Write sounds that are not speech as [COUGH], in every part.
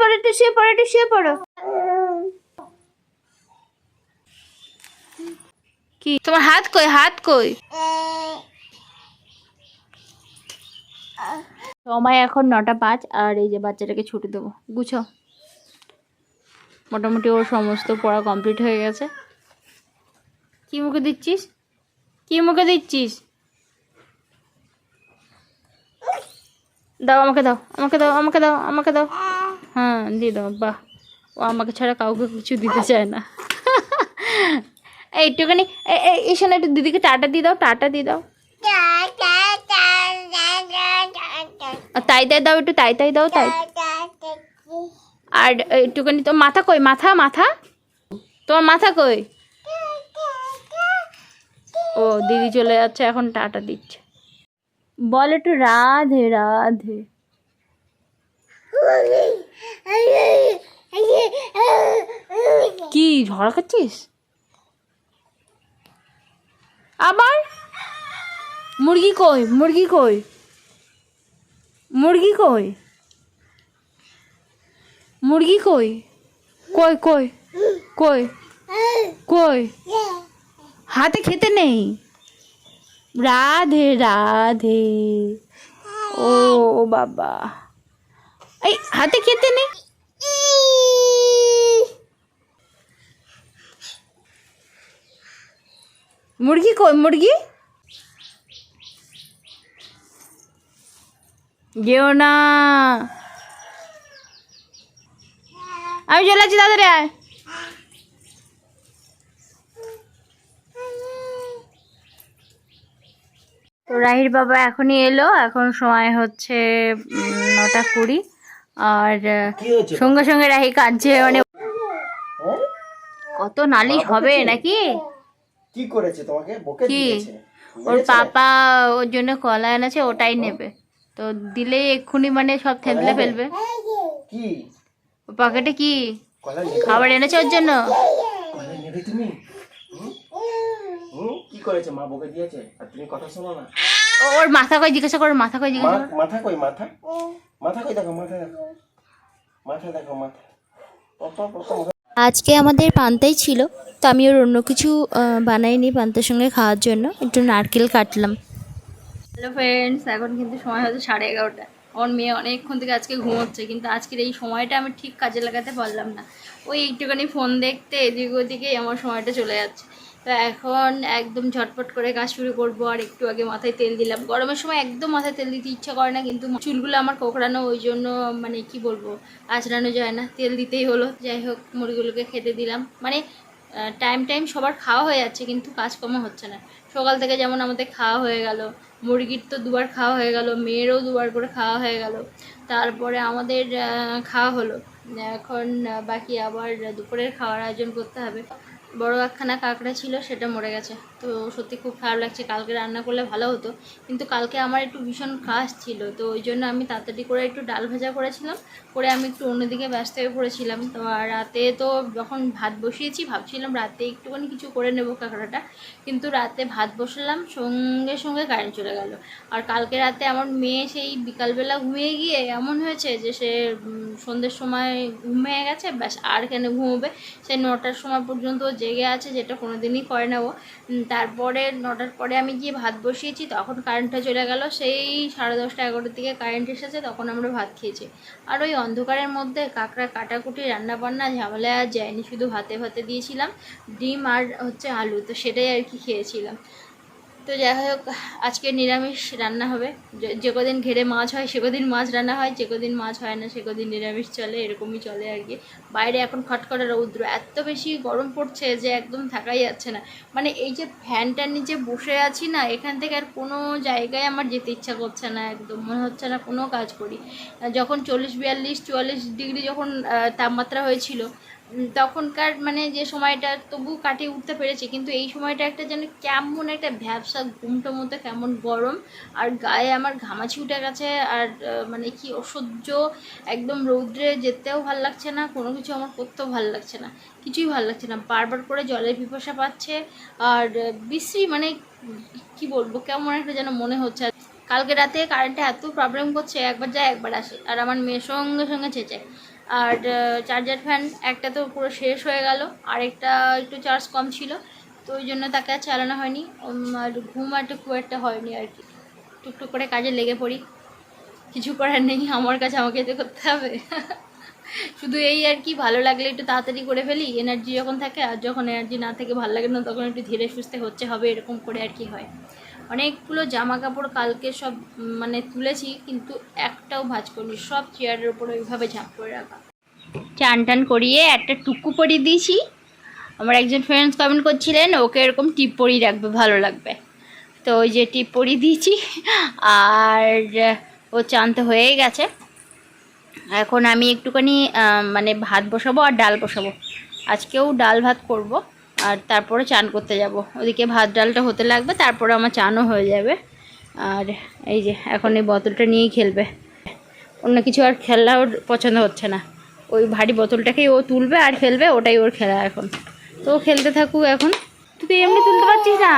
পড়ো একটু, শুয়ে পড়ো একটু, শুয়ে পড়ো। কি? তোমার হাত কই হাত কই? সময় এখন নটা পাঁচ, আর এই যে বাচ্চাটাকে ছুটি দেবো। গুছো। মোটামুটি ওর সমস্ত পড়া কমপ্লিট হয়ে গেছে। কি মুখে দিচ্ছিস? কি মুখে দিচ্ছিস? দাও, আমাকে দাও আমাকে দাও আমাকে দাও আমাকে দাও। হ্যাঁ দিয়ে দাও, বাহ। ও আমাকে ছাড়া কাউকে কিছু দিতে চায় না। একটুখানি এই- এসে একটু দিদিকে টাটা দিয়ে দাও, টাটা দিয়ে দাও। তাই তাই দাও, একটু তাই তাই দাও, তাই। আর একটুখানি তো মাথা কই, মাথা মাথা? তোমার মাথা কই? ও, দিদি চলে যাচ্ছে, এখন টাটা দিচ্ছে। বল একটু রাধে রাধে। কি ঝড় খাচ্ছিস? আবার? মুরগি কই? মুরগি কই? মুরগি কই? মুরগি কই? কই কই কই কই? হাতে খেতে নেই। রাধে রাধে। ও বাবা। এই, হাতে খেতে নেই? মুরগি মুরগি? যেও না। আমি চলে যাচ্ছি তাড়াতাড়ি আয়। তো রাহির বাবা এখনই এলো এখন সময় হচ্ছে নটা কুড়ি। আর সঙ্গে সঙ্গে রাহি কাঁদছে মানে হ্যাঁ? কত নালিশ হবে নাকি? কি করেছে তোমাকে? বকে দিয়েছে। ওর পাপা ওর জন্য কলা এনেছে ওটাই নেবে। তো দিলেই এক্ষুনি মানে সব থেতলে ফেলবে। কি? ওর পকেটে কি? খাবার এনেছে ওর জন্য? কলা নেবে তুমি? কি করেছে মা? বকে দিয়েছে? আর তুমি কথা শোনো না। ও- ওর মাথা কই? জিজ্ঞাসা করো মাথা কই জিজ্ঞাসা মাথা কই? মাথা? মাথা কই দেখো মাথা দেখো। মাথা দেখো মাথা। আজকে আমাদের পান্তাই ছিল, তো আমি ওর অন্য কিছু বানাইনি পান্তার সঙ্গে খাওয়ার জন্য, একটু নারকেল কাটলাম। হ্যালো ফ্রেন্ডস এখন কিন্তু সময় হয়তো সাড়ে এগারোটা। আমার মেয়ে অনেকক্ষণ থেকে আজকে ঘুমোচ্ছে, কিন্তু আজকের এই সময়টা আমি ঠিক কাজে লাগাতে পারলাম না। ওই একটুখানি ফোন দেখতে, এদিক ওদিকেই আমার সময়টা চলে যাচ্ছে। তো এখন একদম ঝটপট করে কাজ শুরু করব, আর একটু আগে মাথায় তেল দিলাম। গরমের সময় একদম মাথায় তেল দিতে ইচ্ছা করে না, কিন্তু চুলগুলো আমার কোকড়ানো, ওই জন্য মানে কি বলব, আঁচড়ানো যায় না। তেল দিতেই হলো, যাই হোক, মুরগিগুলোকে খেতে দিলাম। মানে টাইম টাইম সবার খাওয়া হয়ে যাচ্ছে, কিন্তু কাজকর্ম হচ্ছে না। সকাল থেকে যেমন আমাদের খাওয়া হয়ে গেল, মুরগির তো দুবার খাওয়া হয়ে গেল, মেয়েরও দুবার করে খাওয়া হয়ে গেল। তারপরে আমাদের খাওয়া হলো। এখন বাকি আবার দুপুরের খাওয়ার আয়োজন করতে হবে। বড় একখানা কাঁকড়া ছিল, সেটা মরে গেছে। তো সত্যি খুব খারাপ লাগছে। কালকে রান্না করলে ভালো হতো। কিন্তু কালকে আমার একটু ভীষণ কাজ ছিল। তো ওই জন্য আমি তাড়াতাড়ি করে একটু ডাল ভাজা করেছিলাম। করে আমি একটু অন্যদিকে ব্যস্ত হয়ে পড়েছিলাম। তো আর রাতে তো যখন ভাত বসিয়েছি, ভাবছিলাম রাতে একটুখানি কিছু করে নেব কাঁকড়াটা। কিন্তু রাতে ভাত বসালাম, সঙ্গে সঙ্গে কারেন্ট চলে গেল। আর কালকে রাতে আমার মেয়ে সেই বিকালবেলা ঘুমিয়ে গিয়ে এমন হয়েছে যে সে সন্ধ্যের সময় ঘুমিয়ে গেছে, ব্যাস আর কেন ঘুমোবে? সে নটার সময় পর্যন্ত জেগে আছে, যেটা কোনো দিনই করে নেব তারপরে নটার পরে আমি গিয়ে ভাত বসিয়েছি, তখন কারেন্টটা চলে গেল। সেই সাড়ে দশটা এগারোটার দিকে কারেন্ট এসেছে, তখন আমরা ভাত খেয়েছি। আর ওই অন্ধকারের মধ্যে কাঁকড়া কাটাকুটি, রান্নাবান্না, ঝামেলা আর যায়নি, শুধু ভাতে ভাতে দিয়েছিলাম। ডিম আর হচ্ছে আলু, তো সেটাই আর কি খেয়েছিলাম। তো যাই হোক, আজকে নিরামিষ রান্না হবে। যে- কদিন ঘেরে মাছ হয়, সে কদিন মাছ রান্না হয়, যে কদিন মাছ হয় না, সে কদিন নিরামিষ চলে, এরকমই চলে আর কি। বাইরে এখন খটখটে রৌদ্র, এত বেশি গরম পড়ছে যে একদম থাকাই যাচ্ছে না। মানে এই যে ফ্যানটার নিচে বসে আছি না, এখান থেকে আর কোনো জায়গায় আমার যেতে ইচ্ছা করছে না একদম, মনে হচ্ছে না কোনো কাজ করি। যখন চল্লিশ, বিয়াল্লিশ, চুয়াল্লিশ ডিগ্রি যখন তাপমাত্রা হয়েছিল তখনকার মানে যে সময়টা তবু কাটিয়ে উঠতে পেরেছি, কিন্তু এই সময়টা একটা যেন কেমন একটা ভ্যাবসা ঘুমটো মতো, কেমন গরম, আর গায়ে আমার ঘামাচি উঠে গেছে, আর মানে কি অসহ্য, একদম রৌদ্রে যেতেও ভালো লাগছে না, কোনো কিছু আমার করতেও ভালো লাগছে না, কিছুই ভালো লাগছে না, বারবার করে জলের পিপাসা পাচ্ছে, আর বিশ্রী মানে কি বলব, কেমন একটা যেন মনে হচ্ছে কালকে রাতে কারেন্টে এত প্রবলেম করছে, একবার যায়, একবার আসে, আর আমার মেয়ের সঙ্গে সঙ্গে চেঁচায়। আর চার্জার ফ্যান একটা তো পুরো শেষ হয়ে গেল, আরেকটা একটু চার্জ কম ছিল, তো ওই জন্য তাকে আর চালানো হয়নি। আর ঘুম আর একটু খুব একটা হয়নি আর কি। টুকটুক করে কাজে লেগে পড়ি। কিছু করার নেই, আমার কাছে আমাকে তো করতে হবে। [LAUGHS] শুধু এই আর কি, ভালো লাগলে একটু তাড়াতাড়ি করে ফেলি এনার্জি যখন থাকে আর যখন এনার্জি না থাকে, ভালো লাগে না, তখন একটু ধীরে সুস্থে হচ্ছে, হবে এরকম করে আর কি হয়। অনেকগুলো জামা কাপড় কালকে সব মানে তুলেছি, কিন্তু একটাও ভাঁজ করিনি। সব চেয়ারের উপর ওইভাবে ঝাঁপ করে রাখা। চান টান করিয়ে একটা টুকু পরিয়ে দিয়েছি। আমার একজন ফ্রেন্ডস কমেন্ট করছিলেন, ওকে এরকম টিপ পরিয়ে রাখবে, ভালো লাগবে। তো ওই যে টিপ পরিয়ে দিয়েছি, আর ও চান তো হয়েই গেছে। এখন আমি একটুখানি মানে ভাত বসাবো আর ডাল বসাবো। আজকেও ডাল ভাত করব। আর তারপরে চান করতে যাব। ওদিকে ভাত ডালটা হতে লাগবে, তারপরে আমার চানও হয়ে যাবে। আর এই যে এখন এই বোতলটা নিয়েই খেলবে। অন্য কিছু আর খেলা ওর পছন্দ হচ্ছে না। ওই ভারী বোতলটাকেই ও তুলবে আর ফেলবে ওটাই ওর খেলা এখন। তো খেলতে থাকুক এখন। তুই এমনি তুলতে পারছিস না?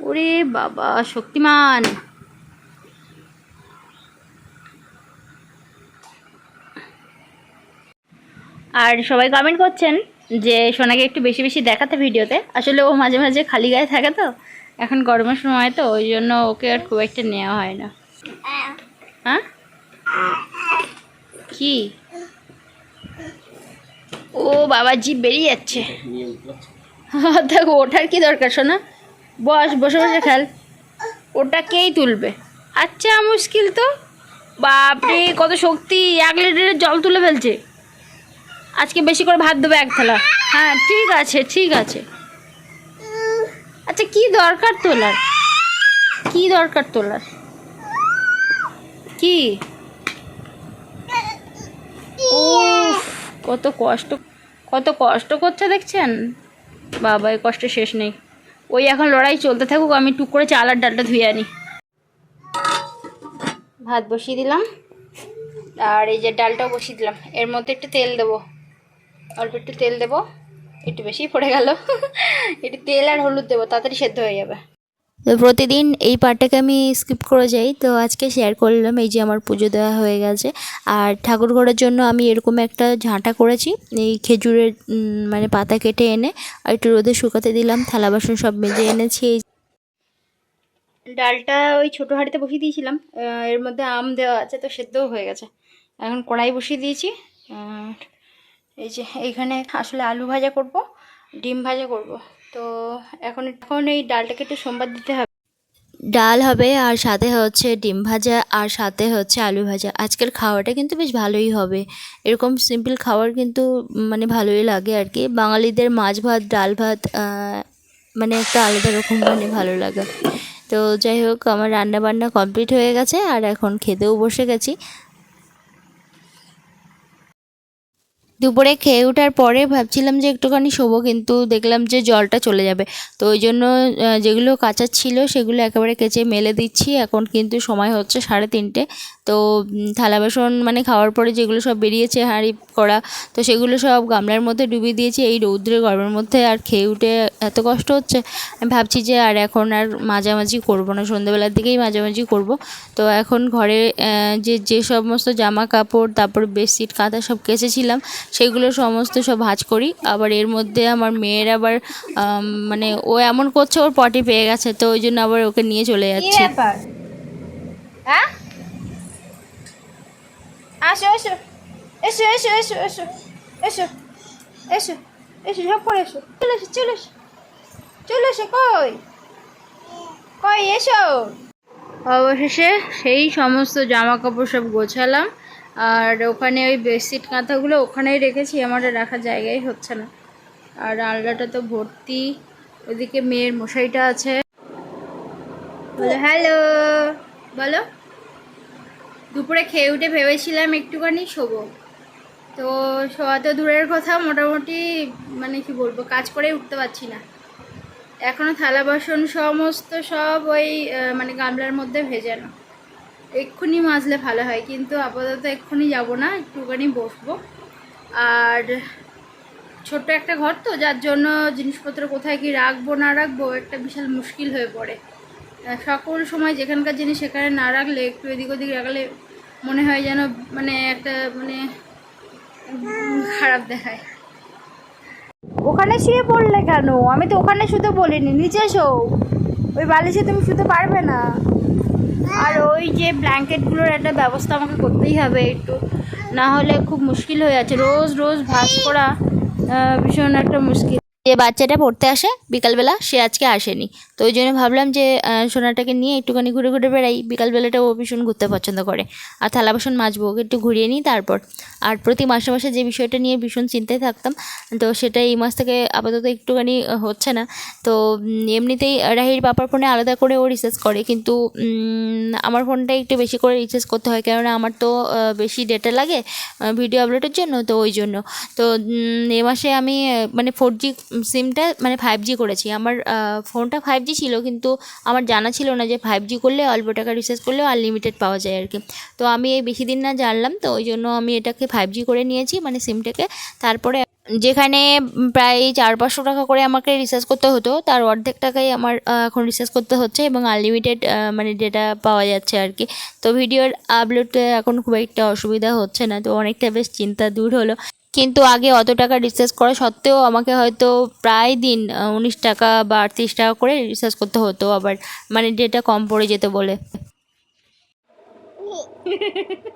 ওরে বাবা, শক্তিমান। আর সবাই কমেন্ট করছেন? যে সোনাকে একটু বেশি বেশি দেখাতে ভিডিওতে। আসলে ও মাঝে মাঝে খালি গায়ে থাকে তো। এখন গরমের সময় তো, ওই জন্য ওকে আর খুব একটা নেওয়া হয় না। হ্যাঁ? কি? ও বাবা, জিভ বেরিয়ে যাচ্ছে। [LAUGHS] দেখো, ওঠার কি দরকার শোনা বস, বসে বসে খেল। ওটাকেই তুলবে? আচ্ছা মুশকিল তো। বাপরে, কত শক্তি! এক লিটারের জল তুলে ফেলছে। আজকে বেশি করে ভাত দেবো এক থালা। হ্যাঁ ঠিক আছে ঠিক আছে। আচ্ছা কি দরকার তোলার? কি দরকার তোলার? কি? উফ, কত কষ্ট কত কষ্ট করছে দেখছেন? বাবা এই কষ্ট শেষ নেই। ওই এখন লড়াই চলতে থাকুক আমি টুক করে চাল আর ডালটা ধুয়ে আনি। ভাত বসিয়ে দিলাম। আর এই যে ডালটাও বসিয়ে দিলাম। এর মধ্যে একটু তেল দেবো। অল্প একটু তেল দেবো। একটু বেশি পড়ে গেল। একটু তেল আর হলুদ দেবো তাড়াতাড়ি সেদ্ধ হয়ে যাবে। তো প্রতিদিন এই পার্টটাকে আমি স্কিপ করে যাই। তো আজকে শেয়ার করলাম এই যে আমার পুজো দেওয়া হয়ে গেছে। আর ঠাকুর ঘরের জন্য আমি এরকম একটা ঝাঁটা করেছি এই খেজুরের মানে পাতা কেটে এনে আর একটু রোদে শুকাতে দিলাম থালা বাসন সব মেজে এনেছি এই ডালটা ওই ছোটো হাঁড়িতে বসিয়ে দিয়েছিলাম এর মধ্যে আম দেওয়া আছে তো সেদ্ধও হয়ে গেছে। এখন কড়াই বসিয়ে দিয়েছি আর এই যে এইখানে আসলে আলু ভাজা করব, ডিম ভাজা করব। তো এখন এখন এই ডালটাকে একটু সোমবার দিতে হবে। ডাল হবে আর সাথে হচ্ছে ডিম ভাজা আর সাথে হচ্ছে আলু ভাজা। আজকের খাওয়াটা কিন্তু বেশ ভালোই হবে। এরকম সিম্পল খাবার কিন্তু মানে ভালোই লাগে আর কি। বাঙালিদের মাছ ভাত, ডাল ভাত মানে একটা আলাদা রকম মানে ভালো লাগে। তো যাই হোক, আমার রান্না বান্না কমপ্লিট হয়ে গেছে আর এখন খেতেও বসে গেছি। দুপুরে খেয়ে ওঠার পরে ভাবছিলাম যে একটুখানি শোবো, কিন্তু দেখলাম যে জলটা চলে যাবে। তো ওই জন্য যেগুলো কাঁচা ছিল সেগুলো একেবারে কেচে মেলে দিচ্ছি। এখন কিন্তু সময় হচ্ছে সাড়ে তিনটে। তো থালা বাসন মানে খাওয়ার পরে যেগুলো সব বেরিয়েছে হাঁড়ি করা তো সেগুলো সব গামলার মধ্যে ডুবিয়ে দিয়েছি। এই রৌদ্রে গরমের মধ্যে আর খেয়ে উঠে এত কষ্ট হচ্ছে। আমি ভাবছি যে আর এখন আর মাঝামাঝি করব না, সন্ধ্যেবেলার দিকেই মাঝামাঝি করব। তো এখন ঘরে যে যে সমস্ত জামা কাপড়, তারপর বেডশিট, কাঁথা সব কেচেছিলাম, সেগুলো সমস্ত সব ভাঁজ করি। আবার এর মধ্যে আমার মেয়ের আবার মানে ও এমন করছে, ওর পটি পেয়ে গেছে, তো ওই জন্য আবার ওকে নিয়ে চলে যাচ্ছে। হ্যাঁ? আসো এসো এসো এসো এসো এসো এসো এসো এসো সব করে এসো চলে এসো চলে এসো চলে এসো কই কই এসো অবশেষে সেই সমস্ত জামা কাপড় সব গোছালাম, আর ওখানে ওই বেডশিট কাঁথাগুলো ওখানেই রেখেছি আমার রাখার জায়গাই হচ্ছে না। আর আলনাটা তো ভর্তি ওদিকে মেয়ের মশাইটা আছে। হ্যালো, বলো। দুপুরে খেয়ে উঠে ভেবেছিলাম একটুখানি শোবো। তো শোয়া তো দূরের কথা, মোটামুটি মানে কি বলব, কাজ করে উঠতে পারছি না। এখনও থালা বাসন সমস্ত সব ওই মানে গামলার মধ্যে ভেজানো। এক্ষুনি মাজলে ভালো হয়, কিন্তু আপাতত এক্ষুনি যাব না, একটুখানি বসবো। আর ছোট্ট একটা ঘর তো, যার জন্য জিনিসপত্র কোথায় কি রাখব না রাখব, একটা বিশাল মুশকিল হয়ে পড়ে। সকল সময় যেখানকার জিনিস সেখানে না রাখলে, একটু এদিক ওদিক রাখলে মনে হয় যেন মানে একটা মানে খারাপ দেখায়। ওখানে শুয়ে পড়লে কেন? আমি তো ওখানে শুতে বলিনি, নিচে এসো ওই বালিশে তুমি শুতে পারবে না। আর ওই যে ব্ল্যাঙ্কেটগুলোর একটা ব্যবস্থা আমাকে করতেই হবে একটু। না হলে খুব মুশকিল হয়ে যাচ্ছে। রোজ রোজ ভাস করা ভীষণ একটা মুশকিল। যে বাচ্চাটা পড়তে আসে, বিকালবেলা সে আজকে আসেনি। তো ওই জন্য ভাবলাম যে সোনাটাকে নিয়ে একটুখানি ঘুরে ঘুরে বেড়াই। বিকালবেলাটা ও ভীষণ ঘুরতে পছন্দ করে। আর থালা বাসন মাজবো, ওকে একটু ঘুরিয়ে নিই তারপর। আর প্রতি মাসে মাসে যে বিষয়টা নিয়ে ভীষণ চিন্তায় থাকতাম, তো সেটা এই মাস থেকে আপাতত একটুখানি হচ্ছে না। তো এমনিতেই রাহির বাবার ফোনে আলাদা করে ও রিচার্জ করে। কিন্তু আমার ফোনটা একটু বেশি করে রিচার্জ করতে হয়। কেননা আমার তো বেশি ডেটা লাগে ভিডিও আপলোডের জন্য, তো ওই জন্য। তো এ মাসে আমি মানে ফোর জি সিমটা মানে ফাইভ জি করেছি। আমার ফোনটা ফাইভ জি ছিল কিন্তু আমার জানা ছিল না যে ফাইভ জি করলে অল্প টাকা রিচার্জ করলেও আনলিমিটেড পাওয়া যায় আর কি। তো আমি এই বেশি দিন না জানলাম, তো ওই জন্য আমি এটাকে ফাইভ জি করে নিয়েছি মানে সিমটাকে তারপরে যেখানে প্রায় চার পাঁচশো টাকা করে আমাকে রিচার্জ করতে হতো, তার অর্ধেক টাকাই আমার এখন রিচার্জ করতে হচ্ছে এবং আনলিমিটেড মানে ডেটা পাওয়া যাচ্ছে আর কি। তো ভিডিওর আপলোডে এখন খুব একটা অসুবিধা হচ্ছে না, তো অনেকটা বেশ চিন্তা দূর হলো। কিন্তু আগে অত টাকা রিচার্জ করা সত্ত্বেও আমাকে হয়তো প্রায় দিন উনিশ টাকা বা আটত্রিশ টাকা করে রিচার্জ করতে হতো আবার মানে ডেটা কম পড়ে যেত বলে। [LAUGHS]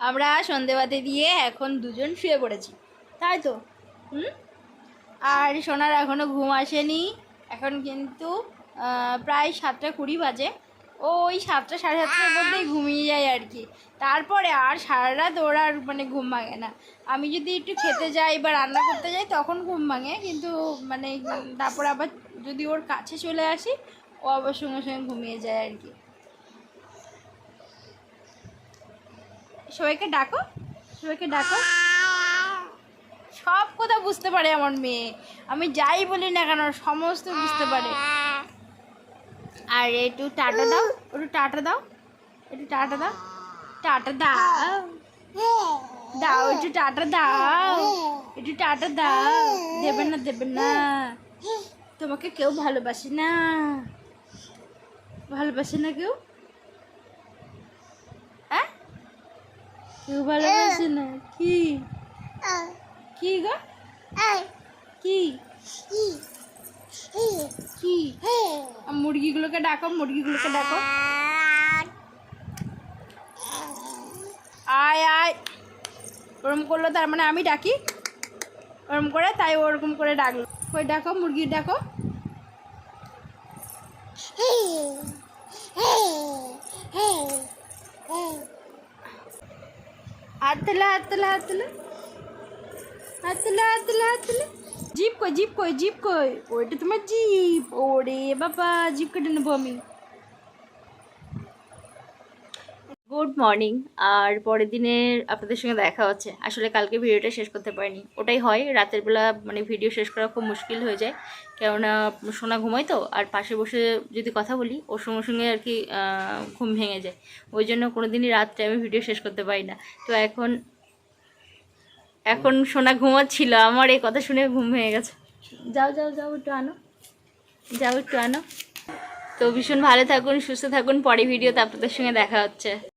আমরা সন্ধেবাতি দিয়ে এখন দুজন শুয়ে পড়েছি। তাই তো? হুম? আর সোনার এখনও ঘুম আসেনি। এখন কিন্তু প্রায় সাতটা কুড়ি বাজে। ও ওই সাতটা সাড়ে সাতটার মধ্যেই ঘুমিয়ে যায় আর কি। তারপরে আর সারা রাত ওর আর মানে ঘুম ভাঙে না। আমি যদি একটু খেতে যাই বা রান্না করতে যাই তখন ঘুম ভাঙে, কিন্তু মানে তারপর আবার যদি ওর কাছে চলে আসি, ও আবার সঙ্গে সঙ্গে ঘুমিয়ে যায় আর কি। সবাইকে ডাকো সবাইকে ডাকো। সব কথা বুঝতে পারে আমার মেয়ে। আমি যাই বলি না কেন, সমস্ত বুঝতে পারে। আর একটু টাটা দাও একটু টাটা দাও একটু টাটা দাও টাটা দাও। দাও একটু টাটা দাও একটু টাটা দাও। দেবে না দেবে না। তোমাকে কেউ ভালোবাসে না। ভালোবাসে না কেউ? হ্যাঁ? কেউ ভালোবাসে না? কি? কি গো? কি? কি? মুরগিগুলোকে ডাকো মুরগিগুলোকে ডাকো। আয় আয়। ওরম করল তার মানে আমি ডাকি? ওরম করে তাই ওরকম করে ডাকলো। ওই ডাকো, মুরগি ডাকো। হাত তোলা হাত তোলা হাত তোলা। হাত তোলা হাত তোলা হাত তোলা জিপ কই জিপ কই জিপ কই? ওইটা তোমার জিপ। ওরে বাবা, জিপ কেটে নেব আমি। গুড মর্নিং আর পরের দিনের আপনাদের সঙ্গে দেখা হচ্ছে। আসলে কালকে ভিডিওটা শেষ করতে পারিনি। ওটাই হয়, রাতের বেলা মানে ভিডিও শেষ করা খুব মুশকিল হয়ে যায়। কেননা, সোনা ঘুমায় তো, আর পাশে বসে যদি কথা বলি ওর সঙ্গে সঙ্গে আর কি ঘুম ভেঙে যায়। ওই জন্য কোনো দিনই রাত্রে আমি ভিডিও শেষ করতে পারি না। তো এখন এখন সোনা ঘুমাচ্ছিল, আমার এই কথা শুনে ঘুম হয়ে গেছে। যাও যাও যাও, একটু আনো। যাও, একটু আনো। তো ভীষণ ভালো থাকুন, সুস্থ থাকুন, পরে ভিডিওতে আপনাদের সঙ্গে দেখা হচ্ছে।